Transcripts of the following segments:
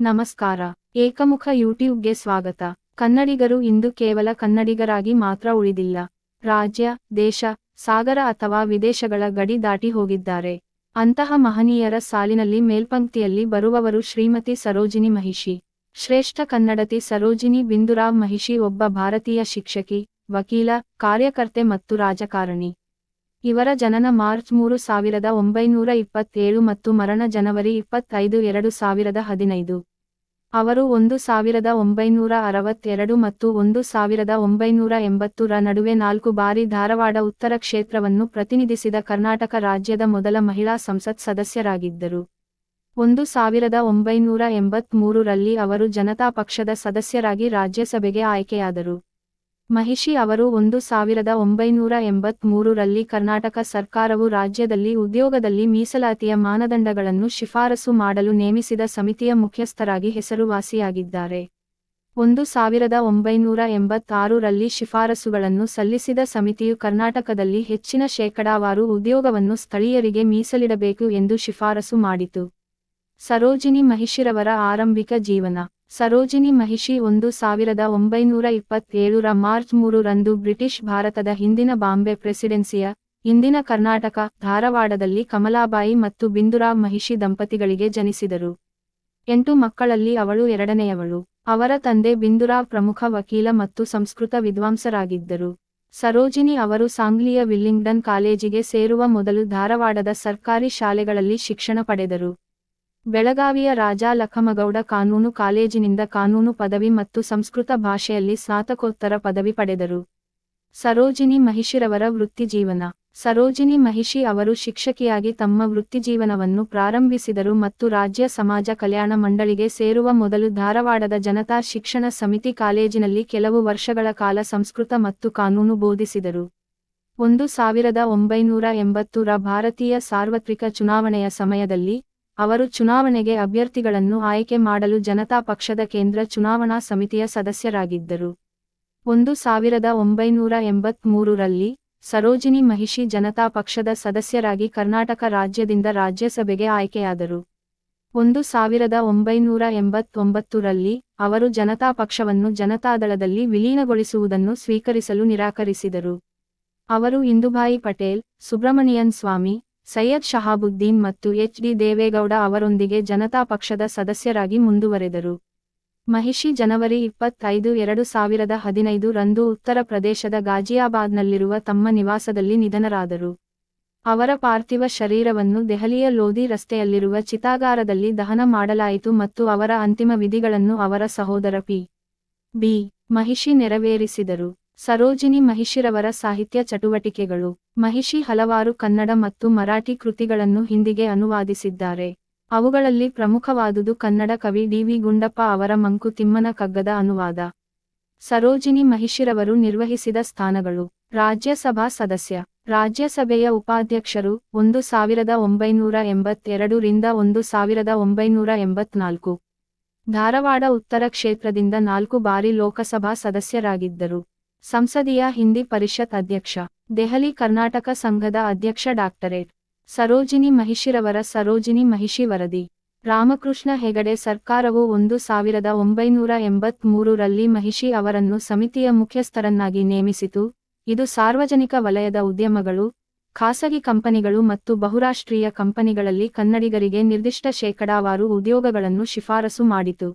ನಮಸ್ಕಾರ. ಏಕಮುಖ ಯೂಟ್ಯೂಬ್ಗೆ ಸ್ವಾಗತ. ಕನ್ನಡಿಗರು ಇಂದು ಕೇವಲ ಕನ್ನಡಿಗರಾಗಿ ಮಾತ್ರ ಉಳಿದಿಲ್ಲ. ರಾಜ್ಯ, ದೇಶ, ಸಾಗರ ಅಥವಾ ವಿದೇಶಗಳ ಗಡಿ ದಾಟಿ ಹೋಗಿದ್ದಾರೆ. ಅಂತಹ ಮಹನೀಯರ ಸಾಲಿನಲ್ಲಿ ಮೇಲ್ಪಂಕ್ತಿಯಲ್ಲಿ ಬರುವವರು ಶ್ರೀಮತಿ ಸರೋಜಿನಿ ಮಹಿಷಿ. ಶ್ರೇಷ್ಠ ಕನ್ನಡತಿ ಸರೋಜಿನಿ ಬಿಂದುರಾವ್ ಮಹಿಷಿ ಒಬ್ಬ ಭಾರತೀಯ ಶಿಕ್ಷಕಿ, ವಕೀಲ, ಕಾರ್ಯಕರ್ತೆ ಮತ್ತು ರಾಜಕಾರಣಿ. ಇವರ ಜನನ ಮಾರ್ಚ್ ಮೂರು ಸಾವಿರದ ಒಂಬೈನೂರ ಇಪ್ಪತ್ತೇಳು ಮತ್ತು ಮರಣ ಜನವರಿ ಇಪ್ಪತ್ತೈದು ಎರಡು ಸಾವಿರದ ಹದಿನೈದು. ಅವರು ಒಂದು ಸಾವಿರದ ಒಂಬೈನೂರ ಅರವತ್ತೆರಡು ಮತ್ತು ಒಂದು ಸಾವಿರದ ಒಂಬೈನೂರ ಎಂಬತ್ತರ ನಡುವೆ ನಾಲ್ಕು ಬಾರಿ ಧಾರವಾಡ ಉತ್ತರ ಕ್ಷೇತ್ರವನ್ನು ಪ್ರತಿನಿಧಿಸಿದ ಕರ್ನಾಟಕ ರಾಜ್ಯದ ಮೊದಲ ಮಹಿಳಾ ಸಂಸತ್ ಸದಸ್ಯರಾಗಿದ್ದರು. ಒಂದು ಸಾವಿರದ ಒಂಬೈನೂರ ಎಂಬತ್ಮೂರರಲ್ಲಿ ಅವರು ಜನತಾ ಪಕ್ಷದ ಸದಸ್ಯರಾಗಿ ರಾಜ್ಯಸಭೆಗೆ ಆಯ್ಕೆಯಾದರು. ಮಹಿಷಿ ಅವರು ಒಂದು ಸಾವಿರದ ಒಂಬೈನೂರ ಎಂಬತ್ಮೂರರಲ್ಲಿ ಕರ್ನಾಟಕ ಸರ್ಕಾರವು ರಾಜ್ಯದಲ್ಲಿ ಉದ್ಯೋಗದಲ್ಲಿ ಮೀಸಲಾತಿಯ ಮಾನದಂಡಗಳನ್ನು ಶಿಫಾರಸು ಮಾಡಲು ನೇಮಿಸಿದ ಸಮಿತಿಯ ಮುಖ್ಯಸ್ಥರಾಗಿ ಹೆಸರುವಾಸಿಯಾಗಿದ್ದಾರೆ. ಒಂದು ಸಾವಿರದ ಒಂಬೈನೂರ ಎಂಬತ್ತಾರರಲ್ಲಿ ಶಿಫಾರಸುಗಳನ್ನು ಸಲ್ಲಿಸಿದ ಸಮಿತಿಯು ಕರ್ನಾಟಕದಲ್ಲಿ ಹೆಚ್ಚಿನ ಶೇಕಡಾವಾರು ಉದ್ಯೋಗವನ್ನು ಸ್ಥಳೀಯರಿಗೆ ಮೀಸಲಿಡಬೇಕು ಎಂದು ಶಿಫಾರಸು ಮಾಡಿತು. ಸರೋಜಿನಿ ಮಹಿಷಿರವರ ಆರಂಭಿಕ ಜೀವನ. ಸರೋಜಿನಿ ಮಹಿಷಿ ಒಂದು ಸಾವಿರದ ಒಂಬೈನೂರ ಇಪ್ಪತ್ತೇಳರ ಮಾರ್ಚ್ ಮೂರು ರಂದು ಬ್ರಿಟಿಷ್ ಭಾರತದ ಹಿಂದಿನ ಬಾಂಬೆ ಪ್ರೆಸಿಡೆನ್ಸಿಯ, ಇಂದಿನ ಕರ್ನಾಟಕ, ಧಾರವಾಡದಲ್ಲಿ ಕಮಲಾಬಾಯಿ ಮತ್ತು ಬಿಂದುರಾವ್ ಮಹಿಷಿ ದಂಪತಿಗಳಿಗೆ ಜನಿಸಿದರು. ಎಂಟು ಮಕ್ಕಳಲ್ಲಿ ಅವಳು ಎರಡನೆಯವಳು. ಅವರ ತಂದೆ ಬಿಂದುರಾವ್ ಪ್ರಮುಖ ವಕೀಲ ಮತ್ತು ಸಂಸ್ಕೃತ ವಿದ್ವಾಂಸರಾಗಿದ್ದರು. ಸರೋಜಿನಿ ಅವರು ಸಾಂಗ್ಲಿಯ ವಿಲ್ಲಿಂಗ್ಡನ್ ಕಾಲೇಜಿಗೆ ಸೇರುವ ಮೊದಲು ಧಾರವಾಡದ ಸರ್ಕಾರಿ ಶಾಲೆಗಳಲ್ಲಿ ಶಿಕ್ಷಣ ಪಡೆದರು. ಬೆಳಗಾವಿಯ ರಾಜಾ ಲಖಮಗೌಡ ಕಾನೂನು ಕಾಲೇಜಿನಿಂದ ಕಾನೂನು ಪದವಿ ಮತ್ತು ಸಂಸ್ಕೃತ ಭಾಷೆಯಲ್ಲಿ ಸ್ನಾತಕೋತ್ತರ ಪದವಿ ಪಡೆದರು. ಸರೋಜಿನಿ ಮಹಿಷಿರವರ ವೃತ್ತಿಜೀವನ ಸರೋಜಿನಿ ಮಹಿಷಿ ಅವರು ಶಿಕ್ಷಕಿಯಾಗಿ ತಮ್ಮ ವೃತ್ತಿಜೀವನವನ್ನು ಪ್ರಾರಂಭಿಸಿದರು ಮತ್ತು ರಾಜ್ಯ ಸಮಾಜ ಕಲ್ಯಾಣ ಮಂಡಳಿಗೆ ಸೇರುವ ಮೊದಲು ಧಾರವಾಡದ ಜನತಾ ಶಿಕ್ಷಣ ಸಮಿತಿ ಕಾಲೇಜಿನಲ್ಲಿ ಕೆಲವು ವರ್ಷಗಳ ಕಾಲ ಸಂಸ್ಕೃತ ಮತ್ತು ಕಾನೂನು ಬೋಧಿಸಿದರು. ಒಂದು ಸಾವಿರದ ಒಂಬೈನೂರ ಎಂಬತ್ತರ ಭಾರತೀಯ ಸಾರ್ವತ್ರಿಕ ಚುನಾವಣೆಯ ಸಮಯದಲ್ಲಿ ಅವರು ಚುನಾವಣೆಗೆ ಅಭ್ಯರ್ಥಿಗಳನ್ನು ಆಯ್ಕೆ ಮಾಡಲು ಜನತಾ ಪಕ್ಷದ ಕೇಂದ್ರ ಚುನಾವಣಾ ಸಮಿತಿಯ ಸದಸ್ಯರಾಗಿದ್ದರು. ಒಂದು ಸಾವಿರದ ಒಂಬೈನೂರ ಎಂಬತ್ಮೂರರಲ್ಲಿ ಸರೋಜಿನಿ ಮಹಿಷಿ ಜನತಾ ಪಕ್ಷದ ಸದಸ್ಯರಾಗಿ ಕರ್ನಾಟಕ ರಾಜ್ಯದಿಂದ ರಾಜ್ಯಸಭೆಗೆ ಆಯ್ಕೆಯಾದರು. ಒಂದು ಸಾವಿರದ ಒಂಬೈನೂರ ಎಂಬತ್ತೊಂಬತ್ತರಲ್ಲಿ ಅವರು ಜನತಾ ಪಕ್ಷವನ್ನು ಜನತಾದಳದಲ್ಲಿ ವಿಲೀನಗೊಳಿಸುವುದನ್ನು ಸ್ವೀಕರಿಸಲು ನಿರಾಕರಿಸಿದರು. ಅವರು ಇಂದುಭಾಯಿ ಪಟೇಲ್ ಸುಬ್ರಮಣಿಯನ್ ಸ್ವಾಮಿ ಸೈಯದ್ ಶಹಾಬುದ್ದೀನ್ ಮತ್ತು ಎಚ್ ಡಿ ದೇವೇಗೌಡ ಅವರೊಂದಿಗೆ ಜನತಾ ಪಕ್ಷದ ಸದಸ್ಯರಾಗಿ ಮುಂದುವರೆದರು. ಮಹಿಷಿ ಜನವರಿ ಇಪ್ಪತ್ತೈದು, ಎರಡು ಸಾವಿರದ ಹದಿನೈದು ರಂದು ಉತ್ತರ ಪ್ರದೇಶದ ಗಾಜಿಯಾಬಾದ್ನಲ್ಲಿರುವ ತಮ್ಮ ನಿವಾಸದಲ್ಲಿ ನಿಧನರಾದರು. ಅವರ ಪಾರ್ಥಿವ ಶರೀರವನ್ನು ದೆಹಲಿಯ ಲೋಧಿ ರಸ್ತೆಯಲ್ಲಿರುವ ಚಿತಾಗಾರದಲ್ಲಿ ದಹನ ಮಾಡಲಾಯಿತು ಮತ್ತು ಅವರ ಅಂತಿಮ ವಿಧಿಗಳನ್ನು ಅವರ ಸಹೋದರ ಪಿ. ಬಿ. ಮಹಿಷಿ ನೆರವೇರಿಸಿದರು. ಸರೋಜಿನಿ ಮಹಿಷಿರವರ ಸಾಹಿತ್ಯ ಚಟುವಟಿಕೆಗಳು. ಮಹಿಷಿ ಹಲವಾರು ಕನ್ನಡ ಮತ್ತು ಮರಾಠಿ ಕೃತಿಗಳನ್ನು ಹಿಂದಿಗೆ ಅನುವಾದಿಸಿದ್ದಾರೆ. ಅವುಗಳಲ್ಲಿ ಪ್ರಮುಖವಾದುದು ಕನ್ನಡ ಕವಿ ಡಿ ವಿ ಗುಂಡಪ್ಪ ಅವರ ಮಂಕುತಿಮ್ಮನ ಕಗ್ಗದ ಅನುವಾದ. ಸರೋಜಿನಿ ಮಹಿಷಿರವರು ನಿರ್ವಹಿಸಿದ ಸ್ಥಾನಗಳು. ರಾಜ್ಯಸಭಾ ಸದಸ್ಯ. ರಾಜ್ಯಸಭೆಯ ಉಪಾಧ್ಯಕ್ಷರು ಒಂದು ಸಾವಿರದ ಒಂಬೈನೂರ ಎಂಬತ್ತೆರಡು ರಿಂದ ಒಂದು ಸಾವಿರದ ಒಂಬೈನೂರ ಎಂಬತ್ನಾಲ್ಕು. ಧಾರವಾಡ ಉತ್ತರ ಕ್ಷೇತ್ರದಿಂದ ನಾಲ್ಕು ಬಾರಿ ಲೋಕಸಭಾ ಸದಸ್ಯರಾಗಿದ್ದರು. ಸಂಸದೀಯ ಹಿಂದಿ ಪರಿಷತ್ ಅಧ್ಯಕ್ಷ, ದೆಹಲಿ ಕರ್ನಾಟಕ ಸಂಘದ ಅಧ್ಯಕ್ಷ ಡಾಕ್ಟರೇಟ್ ಸರೋಜಿನಿ ಮಹಿಷಿರವರ ಸರೋಜಿನಿ ಮಹಿಷಿ ವರದಿ. ರಾಮಕೃಷ್ಣ ಹೆಗಡೆ ಸರ್ಕಾರವು ಒಂದು ಸಾವಿರದ ಒಂಬೈನೂರ ಎಂಬತ್ಮೂರರಲ್ಲಿ ಮಹಿಷಿ ಅವರನ್ನು ಸಮಿತಿಯ ಮುಖ್ಯಸ್ಥರನ್ನಾಗಿ ನೇಮಿಸಿತು. ಇದು ಸಾರ್ವಜನಿಕ ವಲಯದ ಉದ್ಯಮಗಳು, ಖಾಸಗಿ ಕಂಪನಿಗಳು ಮತ್ತು ಬಹುರಾಷ್ಟ್ರೀಯ ಕಂಪನಿಗಳಲ್ಲಿ ಕನ್ನಡಿಗರಿಗೆ ನಿರ್ದಿಷ್ಟ ಶೇಕಡಾವಾರು ಉದ್ಯೋಗಗಳನ್ನು ಶಿಫಾರಸು ಮಾಡಿತು.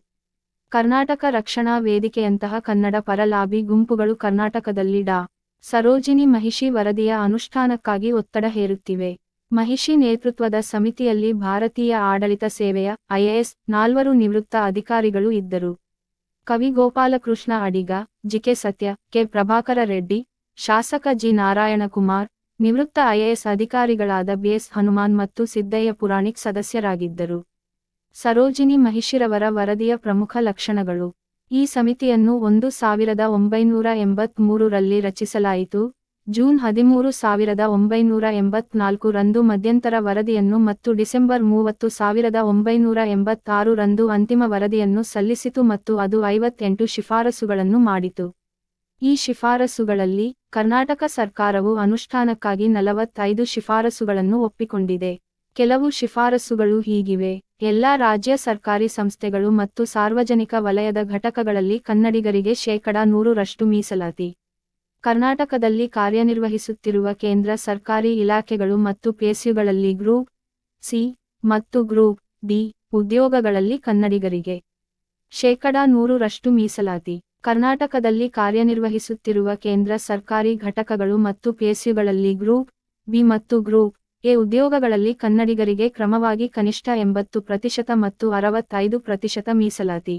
ಕರ್ನಾಟಕ ರಕ್ಷಣಾ ವೇದಿಕೆಯಂತಹ ಕನ್ನಡ ಪರ ಲಾಬಿ ಗುಂಪುಗಳು ಕರ್ನಾಟಕದಲ್ಲಿ ಡಾ. ಸರೋಜಿನಿ ಮಹಿಷಿ ವರದಿಯ ಅನುಷ್ಠಾನಕ್ಕಾಗಿ ಒತ್ತಡ ಹೇರುತ್ತಿವೆ. ಮಹಿಷಿ ನೇತೃತ್ವದ ಸಮಿತಿಯಲ್ಲಿ ಭಾರತೀಯ ಆಡಳಿತ ಸೇವೆಯ ಐಎಎಸ್ ನಾಲ್ವರು ನಿವೃತ್ತ ಅಧಿಕಾರಿಗಳು ಇದ್ದರು. ಕವಿ Gopalakrishna Adiga G K Satya, K Prabhakara Reddy, ಶಾಸಕ ಜಿ ನಾರಾಯಣಕುಮಾರ್ ನಿವೃತ್ತ ಐಎಎಸ್ ಅಧಿಕಾರಿಗಳಾದ ಬಿಎಸ್ ಹನುಮಾನ್ ಮತ್ತು ಸಿದ್ದಯ್ಯ ಪುರಾಣಿಕ್ ಸದಸ್ಯರಾಗಿದ್ದರು. ಸರೋಜಿನಿ ಮಹಿಷಿರವರ ವರದಿಯ ಪ್ರಮುಖ ಲಕ್ಷಣಗಳು. ಈ ಸಮಿತಿಯನ್ನು ಒಂದು ಸಾವಿರದ ಒಂಬೈನೂರ ಎಂಬತ್ಮೂರರಲ್ಲಿ ರಚಿಸಲಾಯಿತು. ಜೂನ್ ಹದಿಮೂರು ಸಾವಿರದ ಒಂಬೈನೂರ ಎಂಬತ್ನಾಲ್ಕು ರಂದು ಮಧ್ಯಂತರ ವರದಿಯನ್ನು ಮತ್ತು ಡಿಸೆಂಬರ್ ಮೂವತ್ತು ಸಾವಿರದ ಒಂಬೈನೂರ ಎಂಬತ್ತಾರು ರಂದು ಅಂತಿಮ ವರದಿಯನ್ನು ಸಲ್ಲಿಸಿತು ಮತ್ತು ಅದು ಐವತ್ತೆಂಟು ಶಿಫಾರಸುಗಳನ್ನು ಮಾಡಿತು. ಈ ಶಿಫಾರಸುಗಳಲ್ಲಿ ಕರ್ನಾಟಕ ಸರ್ಕಾರವು ಅನುಷ್ಠಾನಕ್ಕಾಗಿ ನಲವತ್ತೈದು ಶಿಫಾರಸುಗಳನ್ನು ಒಪ್ಪಿಕೊಂಡಿದೆ. ಕೆಲವು ಶಿಫಾರಸುಗಳು ಹೀಗಿವೆ. ಎಲ್ಲಾ ರಾಜ್ಯ ಸರ್ಕಾರಿ ಸಂಸ್ಥೆಗಳು ಮತ್ತು ಸಾರ್ವಜನಿಕ ವಲಯದ ಘಟಕಗಳಲ್ಲಿ ಕನ್ನಡಿಗರಿಗೆ ಶೇಕಡ ನೂರರಷ್ಟು ಮೀಸಲಾತಿ. ಕರ್ನಾಟಕದಲ್ಲಿ ಕಾರ್ಯನಿರ್ವಹಿಸುತ್ತಿರುವ ಕೇಂದ್ರ ಸರ್ಕಾರಿ ಇಲಾಖೆಗಳು ಮತ್ತು ಪೇಸ್ಯುಗಳಲ್ಲಿ ಗ್ರೂಪ್ ಸಿ ಮತ್ತು ಗ್ರೂಪ್ ಡಿ ಉದ್ಯೋಗಗಳಲ್ಲಿ ಕನ್ನಡಿಗರಿಗೆ ಶೇಕಡ ನೂರರಷ್ಟು ಮೀಸಲಾತಿ. ಕರ್ನಾಟಕದಲ್ಲಿ ಕಾರ್ಯನಿರ್ವಹಿಸುತ್ತಿರುವ ಕೇಂದ್ರ ಸರ್ಕಾರಿ ಘಟಕಗಳು ಮತ್ತು ಪೇಸ್ಯುಗಳಲ್ಲಿ ಗ್ರೂಪ್ ಬಿ ಮತ್ತು ಗ್ರೂಪ್ ಎ ಉದ್ಯೋಗಗಳಲ್ಲಿ ಕನ್ನಡಿಗರಿಗೆ ಕ್ರಮವಾಗಿ ಕನಿಷ್ಠ ಎಂಬತ್ತು ಪ್ರತಿಶತ ಮತ್ತು ಅರವತ್ತೈದು ಪ್ರತಿಶತ ಮೀಸಲಾತಿ.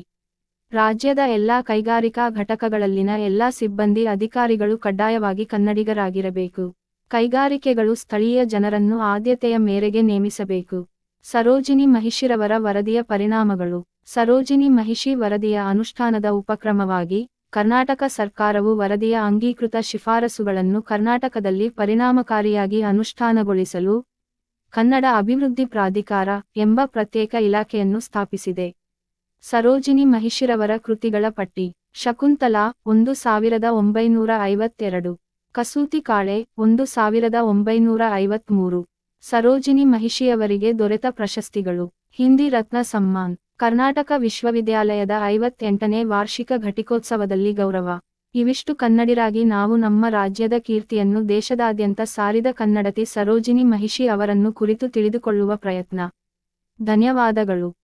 ರಾಜ್ಯದ ಎಲ್ಲಾ ಕೈಗಾರಿಕಾ ಘಟಕಗಳಲ್ಲಿನ ಎಲ್ಲಾ ಸಿಬ್ಬಂದಿ ಅಧಿಕಾರಿಗಳು ಕಡ್ಡಾಯವಾಗಿ ಕನ್ನಡಿಗರಾಗಿರಬೇಕು. ಕೈಗಾರಿಕೆಗಳು ಸ್ಥಳೀಯ ಜನರನ್ನು ಆದ್ಯತೆಯ ಮೇರೆಗೆ ನೇಮಿಸಬೇಕು. ಸರೋಜಿನಿ ಮಹಿಷಿರವರ ವರದಿಯ ಪರಿಣಾಮಗಳು. ಸರೋಜಿನಿ ಮಹಿಷಿ ವರದಿಯ ಅನುಷ್ಠಾನದ ಉಪಕ್ರಮವಾಗಿ ಕರ್ನಾಟಕ ಸರ್ಕಾರವು ವರದಿಯ ಅಂಗೀಕೃತ ಶಿಫಾರಸುಗಳನ್ನು ಕರ್ನಾಟಕದಲ್ಲಿ ಪರಿಣಾಮಕಾರಿಯಾಗಿ ಅನುಷ್ಠಾನಗೊಳಿಸಲು ಕನ್ನಡ ಅಭಿವೃದ್ಧಿ ಪ್ರಾಧಿಕಾರ ಎಂಬ ಪ್ರತ್ಯೇಕ ಇಲಾಖೆಯನ್ನು ಸ್ಥಾಪಿಸಿದೆ. ಸರೋಜಿನಿ ಮಹಿಷಿರವರ ಕೃತಿಗಳ ಪಟ್ಟಿ, ಶಕುಂತಲಾ ಒಂದು ಸಾವಿರದ ಒಂಬೈನೂರ ಐವತ್ತೆರಡು, ಕಸೂತಿ ಕಾಳೆ ಒಂದು ಸಾವಿರದ ಒಂಬೈನೂರ ಐವತ್ಮೂರು, ಸರೋಜಿನಿ ಮಹಿಷಿಯವರಿಗೆ ದೊರೆತ ಪ್ರಶಸ್ತಿಗಳು, ಹಿಂದಿ ರತ್ನ ಸಮ್ಮಾನ್ ಕರ್ನಾಟಕ ವಿಶ್ವವಿದ್ಯಾಲಯದ ಐವತ್ತೆಂಟನೇ ವಾರ್ಷಿಕ ಘಟಿಕೋತ್ಸವದಲ್ಲಿ ಗೌರವ. ಇವಿಷ್ಟು ಕನ್ನಡಿರಾಗಿ ನಾವು ನಮ್ಮ ರಾಜ್ಯದ ಕೀರ್ತಿಯನ್ನು ದೇಶದಾದ್ಯಂತ ಸಾರಿದ ಕನ್ನಡತಿ ಸರೋಜಿನಿ ಮಹಿಷಿ ಅವರನ್ನು ಕುರಿತು ತಿಳಿದುಕೊಳ್ಳುವ ಪ್ರಯತ್ನ. ಧನ್ಯವಾದಗಳು.